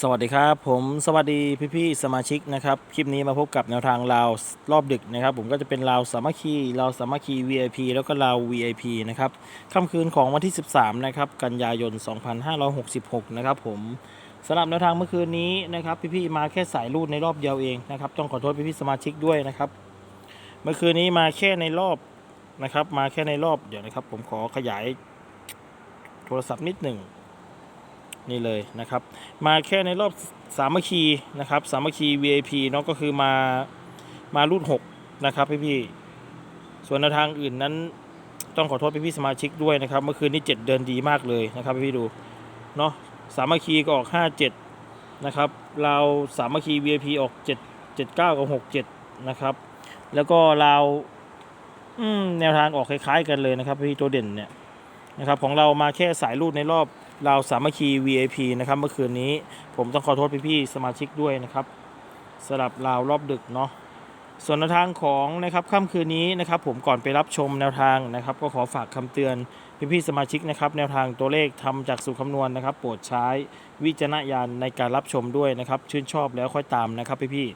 สวัสดีครับ ผมสวัสดีพี่ๆสมาชิกนะครับ คลิปนี้มาพบกับแนวทางราวรอบดึกนะครับ ผมก็จะเป็นราวสามัคคีราวสามัคคี VIP แล้วก็ราว VIP นะครับค่ำคืนของวันที่ 13 นะครับ กันยายน 2566 นะครับผมสำหรับแนวทางเมื่อคืนนี้นะครับ พี่ๆมาแค่สายรูดในรอบเดียวเองนะครับ ต้องขอโทษพี่ๆสมาชิกด้วยนะครับ เมื่อคืนนี้มาแค่ในรอบนะครับ มาแค่ในรอบเดี๋ยวนะครับ ผมขอขยายโทรศัพท์นิดหนึ่ง นี่เลยนะครับ มาแค่ในรอบสามัคคีนะครับสามัคคี VIP เนาะก็คือมามารุ่น6นะครับพี่พี่ส่วนแนวทางอื่นนั้นต้องขอโทษพี่พี่สมาชิกด้วยนะครับ เมื่อคืนนี้7เดินดีมากเลยนะครับพี่พี่ดูเนาะสามัคคีก็ออก 57นะครับเราสามัคคี VIP ออก7 79กับ67นะครับแล้วก็เราแนวทางออกคล้าย ๆ กันเลยนะครับพี่ตัวเด่นเนี่ยนะครับของเรามาแค่สายรูดในรอบเราสามัคคี VIP นะครับ เมื่อคืนนี้ผมต้องขอโทษพี่ๆสมาชิกด้วยนะครับสำหรับราวรอบดึกเนาะส่วนแนวทางของนะครับค่ำคืนนี้นะครับ ผมก่อนไปรับชมแนวทางนะครับ ก็ขอฝากคำเตือนพี่ๆสมาชิกนะครับ แนวทางตัวเลขทำจากสูตรคำนวณนะครับ โปรดใช้วิจารณญาณในการรับชมด้วยนะครับ ชื่นชอบแล้วค่อยตามนะครับพี่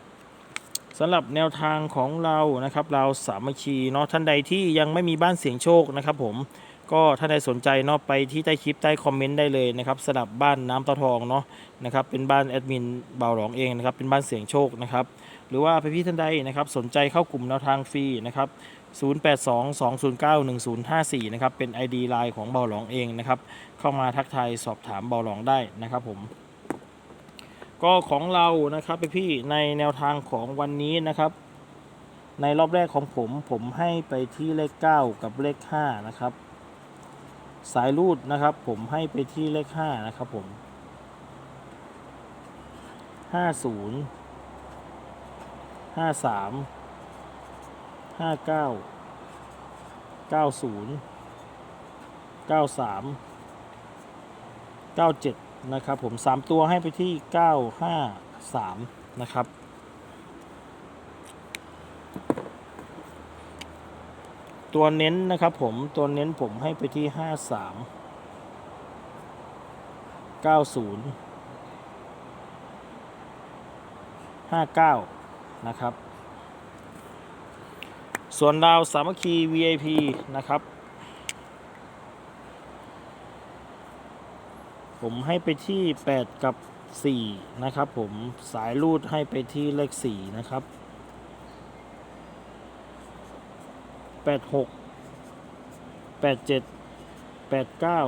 ๆสำหรับแนวทางของเรานะครับ เราสามัคคีเนาะท่านใดที่ยังไม่มีบ้านเสียงโชคนะครับ ผม ก็ถ้าใดสนใจเนาะไปที่ใต้คลิปใต้คอมเมนต์ได้เลยนะครับสำหรับบ้านน้ำตาทองเนาะนะครับเป็นบ้านแอดมินเบาวหลองเองนะครับเป็นบ้านเสียงโชคนะครับหรือว่าพี่ท่านใดนะครับสนใจเข้ากลุ่มแนวทางฟรีนะครับ0822091054นะครับเป็น ID ไลน์ของเบาหลองเองนะครับเข้ามาทักทายสอบถามเบาหลองได้นะครับผมก็ของเรานะครับพี่ในแนวทางของวันนี้นะครับ ในรอบแรกของผมผมให้ไปที่เลข 9 กับเลข5นะครับ สายรูดนะครับ ผมให้ไปที่เลขห้านะครับผมห้าศูนย์ห้าสามห้าเก้าเก้าศูนย์เก้าสามเก้าเจ็ดนะครับผมสามตัวให้ไปที่เก้าห้าสามนะครับ ตัวเน้นนะครับผมตัวเน้นผมให้ไปที่ห้าสามเก้าศูนย์ห้าเก้านะครับ ส่วนดาวสามัคคี VIP นะครับ ผมให้ไปที่ 8 กับ 4 นะครับผมสายรูดให้ไปที่เลข 4 นะครับ แปดหกแปดเจ็ดแปดเก้า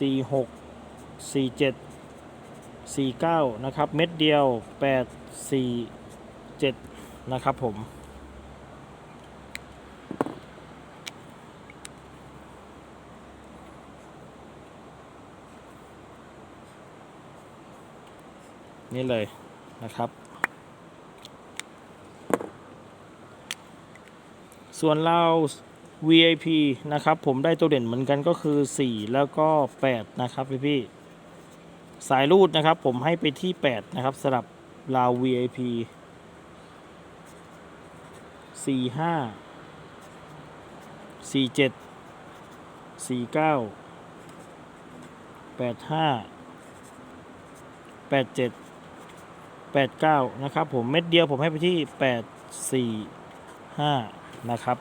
สี่หกสี่เจ็ดสี่เก้านะครับ เม็ดเดียวแปดสี่เจ็ดนะครับผมนี่เลยนะครับ ส่วนเรา VIP นะครับ ผมได้ตัวเด่นเหมือนกันก็คือ 4 แล้วก็ 8 นะครับพี่พี่สายรูดนะครับ ผมให้ไปที่ 8 นะครับสำหรับเรา VIP 4 5 4 7 4 9 8 5 8 7 8 9นะครับผมเม็ดเดียวผมให้ไปที่8 4 5 นะครับ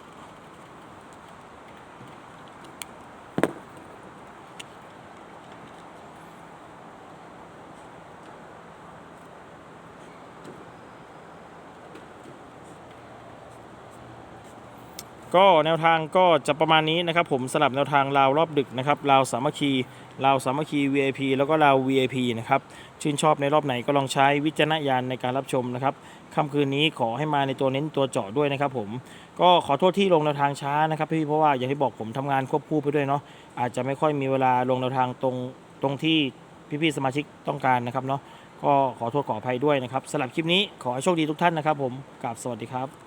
ก็แนวทางก็จะประมาณนี้นะครับผมสลับแนวทางราวรอบดึกนะครับราวสามัคคีราวสามัคคี VIP แล้วก็ราว VIP นะครับชื่นชอบในรอบไหนก็ลองใช้วิจารณญาณในการรับชมนะครับค่ำคืนนี้ขอให้มาในตัวเน้นตัวเจาะด้วยนะครับผมก็ขอโทษที่ลงแนวทางช้านะครับพี่เพราะว่าอย่างที่บอกผมทำงานควบคู่ไปด้วยเนาะอาจจะไม่ค่อยมีเวลาลงแนวทางตรงตรงที่พี่ๆสมาชิกต้องการนะครับเนาะก็ขอโทษขออภัยด้วยนะครับสำหรับคลิปนี้ขอให้โชคดีทุกท่านนะครับผมกราบสวัสดีครับ